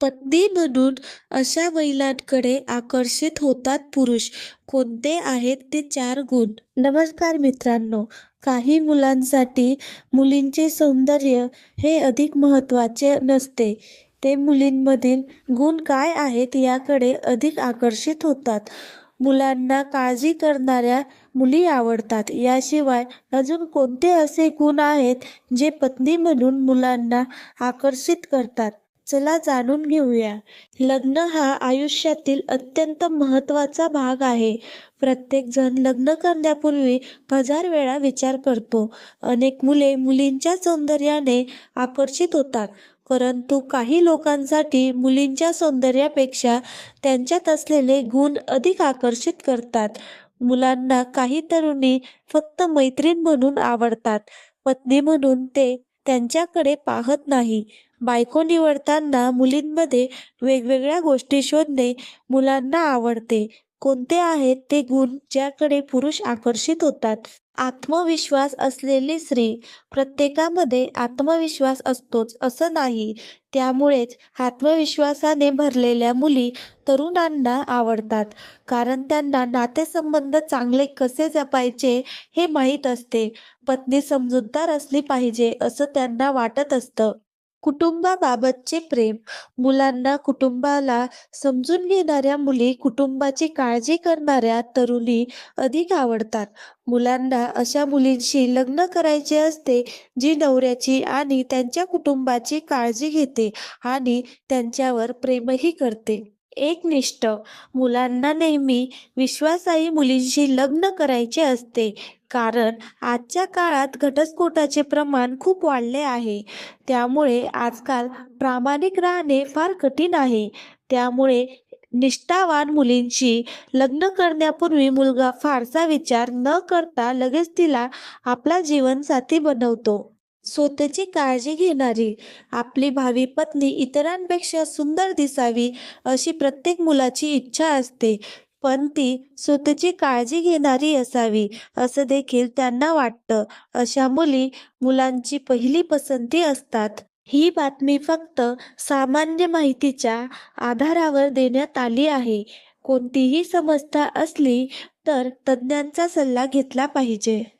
पत्नी म्हणून अशा महिलांकडे आकर्षित होतात पुरुष. कोणते आहेत ते चार गुण? नमस्कार मित्रांनो, काही मुलांसाठी मुलींचे सौंदर्य हे अधिक महत्त्वाचे नसते. ते मुलींमधील गुण काय आहेत याकडे अधिक आकर्षित होतात. मुलांना काळजी करणाऱ्या मुली आवडतात. याशिवाय अजून कोणते असे गुण आहेत जे पत्नी म्हणून मुलांना आकर्षित करतात? चला जाणून घेऊया. लग्न हा आयुष्यातील अत्यंत महत्त्वाचा भाग आहे. प्रत्येक जण लग्न करण्यापूर्वी हजार वेळा विचार करतो. अनेक मुले मुलींच्या सौंदर्याने आकर्षित होतात. परंतु काही लोकांसाठी मुलींच्या सौंदर्यापेक्षा त्यांच्यात असलेले गुण अधिक आकर्षित करतात. मुलांना काही तरुणी फक्त मैत्रीण म्हणून आवडतात. पत्नी म्हणून ते त्यांच्याकडे पाहत नाही. बायको निवडताना मुलींमध्ये वेगवेगळ्या गोष्टी शोधणे मुलांना आवडते. कोणते आहेत ते गुण ज्याकडे पुरुष आकर्षित होतात? आत्मविश्वास असलेली स्त्री. प्रत्येकामध्ये आत्मविश्वास असतोच असं नाही. त्यामुळेच आत्मविश्वासाने भरलेल्या मुली तरुणांना आवडतात. कारण त्यांना नातेसंबंध चांगले कसे जपायचे हे माहीत असते. पत्नी समजूतदार असली पाहिजे असं त्यांना वाटत असतं. कुटुंबाबाबतचे प्रेम. मुलांना कुटुंबाला समजून घेणाऱ्या मुली, कुटुंबाची काळजी करणाऱ्या तरुणी अधिक आवडतात. मुलांना अशा मुलींशी लग्न करायचे असते जी नवऱ्याची आणि त्यांच्या कुटुंबाची काळजी घेते आणि त्यांच्यावर प्रेमही करते. एकनिष्ठ. मुलांना नेहमी विश्वासाई मुलींशी लग्न करायचे असते. कारण आजच्या काळात घटस्फोटाचे प्रमाण खूप वाढले आहे. त्यामुळे आजकाल प्रामाणिक राहणे फार कठीण आहे. त्यामुळे निष्ठावान मुलींशी लग्न करण्यापूर्वी मुलगा फारसा विचार न करता लगेच तिला आपला जीवनसाथी बनवतो. स्वतःची काळजी घेणारी. आपली भावी पत्नी इतरांपेक्षा सुंदर दिसावी अशी प्रत्येक मुलाची इच्छा असते. पण ती स्वतःची काळजी घेणारी असावी असं देखील त्यांना वाटतं. अशा मुली मुलांची पहिली पसंती असतात. ही बातमी फक्त सामान्य माहितीच्या आधारावर देण्यात आली आहे. कोणतीही समस्या असली तर तज्ज्ञांचा सल्ला घेतला पाहिजे.